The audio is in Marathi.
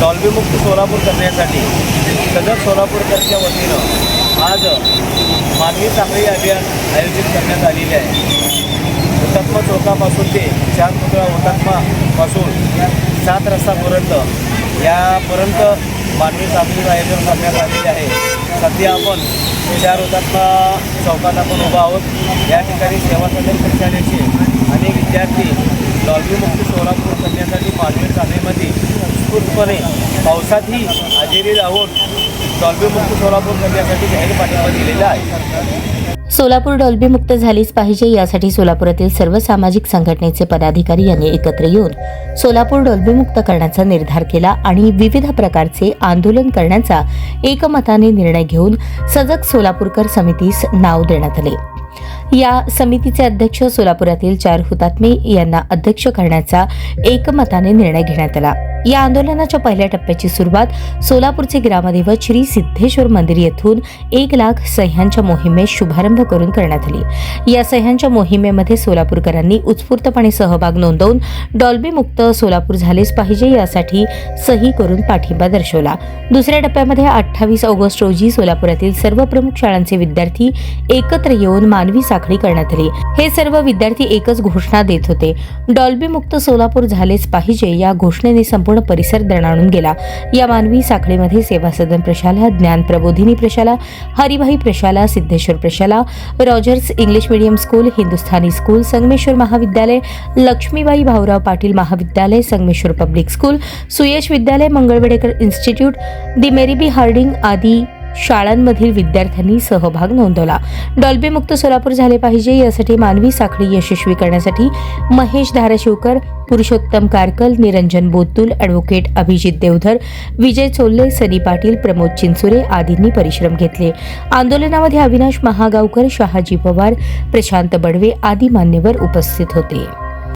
डॉल्बीमुक्त सोलापूर करण्यासाठी सदर सोलापूरकरच्या वतीनं आज मानवी साखळी अभियान आयोजित करण्यात आलेले आहे. हुतात्मा चौकापासून ते चार पुतळा हुतात्मापासून सात रस्तापर्यंत यापर्यंत मानवी साखळीचं आयोजन करण्यात आलेले आहे. सध्या आपण चार हुतात्मा चौकात आपण उभा आहोत. या ठिकाणी सेवा सदन प्रशालेचे अनेक विद्यार्थी डॉल्बीमुक्त सोलापूर करण्यासाठी पालघर साखळीमध्ये उत्स्फूर्तपणे पावसातही हजेरी लावून डॉल्बीमुक्त सोलापूर करण्यासाठी जाहीर पाठिंबा दिलेला आहे. सोलापूर डॉल्बी मुक्त झालीच पाहिजे यासाठी सोलापुरातील सर्व सामाजिक संघटनेचे पदाधिकारी यांनी एकत्र येऊन सोलापूर डॉल्बी मुक्त करण्याचा निर्धार केला आणि विविध प्रकारचे आंदोलन करण्याचा एकमताने निर्णय घेऊन सजग सोलापूरकर समितीस नाव देण्यात आले. या समितीचे अध्यक्ष सोलापुरातील चार हुतात्मे यांना अध्यक्ष करण्याचा एकमताने निर्णय घेण्यात आला. या आंदोलनाच्या पहिल्या टप्प्याची सुरुवात सोलापूरचे ग्रामदैवत श्री सिद्धेश्वर मंदिर येथून एक लाख सह्यांच्या मोहिमेस शुभारंभ करून करण्यात आली. या सह्यांच्या मोहिमेमध्ये सोलापूरकरांनी उत्स्फूर्तपणे सहभाग नोंदवून डॉल्बी मुक्त सोलापूर झालेच पाहिजे यासाठी सही करून पाठिंबा दर्शवला. दुसऱ्या टप्प्यामध्ये अठ्ठावीस ऑगस्ट रोजी सोलापुरातील सर्व प्रमुख शाळांचे विद्यार्थी एकत्र येऊन मानवी साखळी करण्यात आली. हे सर्व विद्यार्थी एकच घोषणा देत होते. डॉल्बी मुक्त सोलापूर झालेच पाहिजे या घोषणेने संपूर्ण परिसर दणाणून गेला. या मानवी साखळीमध्ये सेवा सदन प्रशाला ज्ञान प्रबोधिनी प्रशाला हरिभाई प्रशाला सिद्धेश्वर प्रशाला Rogers English medium school Hindustani school Sangameshwar महाविद्यालय लक्ष्मीबाई भाऊराव पाटील महाविद्यालय संगमेश्वर पब्लिक स्कूल सुयश विद्यालय मंगळवेडेकर इन्स्टिट्यूट दी मेरीबी हार्डिंग आदी शाळांमधील विद्यार्थ्यांनी सहभाग नोंदवला. डॉल्बेमुक्त सोलापूर झाले पाहिजे यासाठी मानवी साखळी यशस्वी करण्यासाठी महेश धाराशिवकर पुरुषोत्तम कारकल निरंजन बोतुल ॲडव्होकेट अभिजित देवधर विजय चोल्ले सनी पाटील प्रमोद चिंचुरे आदींनी परिश्रम घेतले. आंदोलनामध्ये अविनाश महागावकर शहाजी पवार प्रशांत बडवे आदी मान्यवर उपस्थित होते.